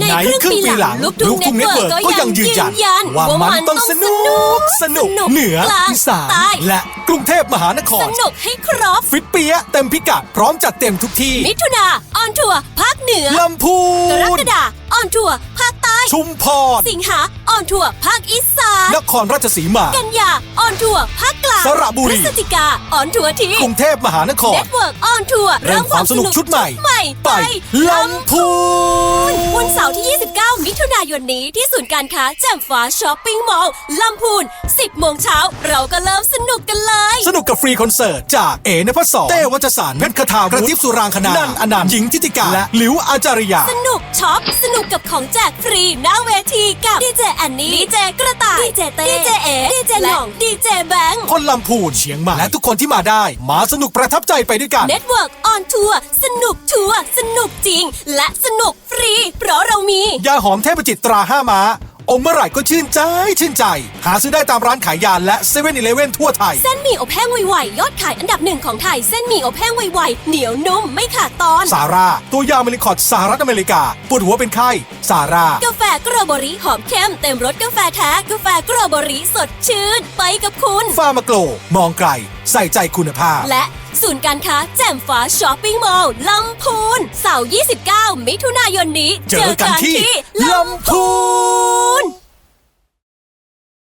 ในในครึ่งครึ่งปีปีหหลัลังงลูกทุ่งลูกทุ่งเน็ตเวิร์ Network กก็ยังยืนยัน ว่ามันต้องสนุก สนุก เหนือกลางอีสานใต้ และกรุงเทพมหานคสร นุกให้ครบ ฟิตเปียะเต็มพิกัดพร้อมจัดเต็มทุกที่มิถุนาออนทัวร์ภาคเหนือ ลำพูกรน กฎาออนทัวร์ภาคใต้ ชุมพร สิงหาออนทัวร์ภาคอีสาน นครราชสีมา กันยาออนทัวร์ภาคกลางสระบุรี พฤศจิกาออนทัวร์ที่กรุงเทพมหานคร เน็ตเวิร์กออนทัวร์เริ่มความสนุกชุดใหม่ใหม่ไปไปลำพูนวันายนนี้ที่ศูนย์การค้าแจ่มฟ้าช้อปปิ้งมอลล์ลำพูน 10 โมงเช้า เราก็เริ่มสนุกกันเลย สนุกกับฟรีคอนเสิร์ต จากเอนพัสสรเต้วัชสารเพชรคทากระติบสุรางคณานันอนันต์หญิงทิติกาและหลิวอาจารยา สนุกช็อปสนุกกับของแจกฟรีหน้าเวทีกับดีเจแอนนี่ดีเจกระต่ายดีเจเต้ดีเจเอดีเจหน่องดีเจแบงค์คนลำพูนเชียงใหม่และทุกคนที่มาได้ มาสนุกประทับใจไปด้วยกันเน็ตเวิร์กออนทัวร์สนุกชัวร์สนุกจริง และสนุก มี ยาหอมเทพจิตตราห้าม้าอมเมื่อไหร่ก็ชื่นใจ ชื่นใจ หาซื้อได้ตามร้านขายยาและเซเว่นอีเลเว่นทั่วไทย เส้นหมี่อบแห้งไวๆยอดขายอันดับหนึ่งของไทย เส้นหมี่อบแห้งไวๆเหนียวนุ่มไม่ขาดตอน ซาร่า ตัวยาเมลิคอตสหรัฐอเมริกาปวดหัวเป็นไข้ซาร่ากาแฟกรอบอรี่หอมเข้มเต็มรสกาแฟแท้กาแฟกรอบอรี่สดชื่น ไปกับคุณฟาร์มาโกลมองไกล ใส่ใจคุณภาพ และ ศูนย์การค้าแจ่มฟ้าช้อปปิ้งมอลล์ลำพูนเสาร์29 มิถุนายนนี้ เจอกันที่ลำพูน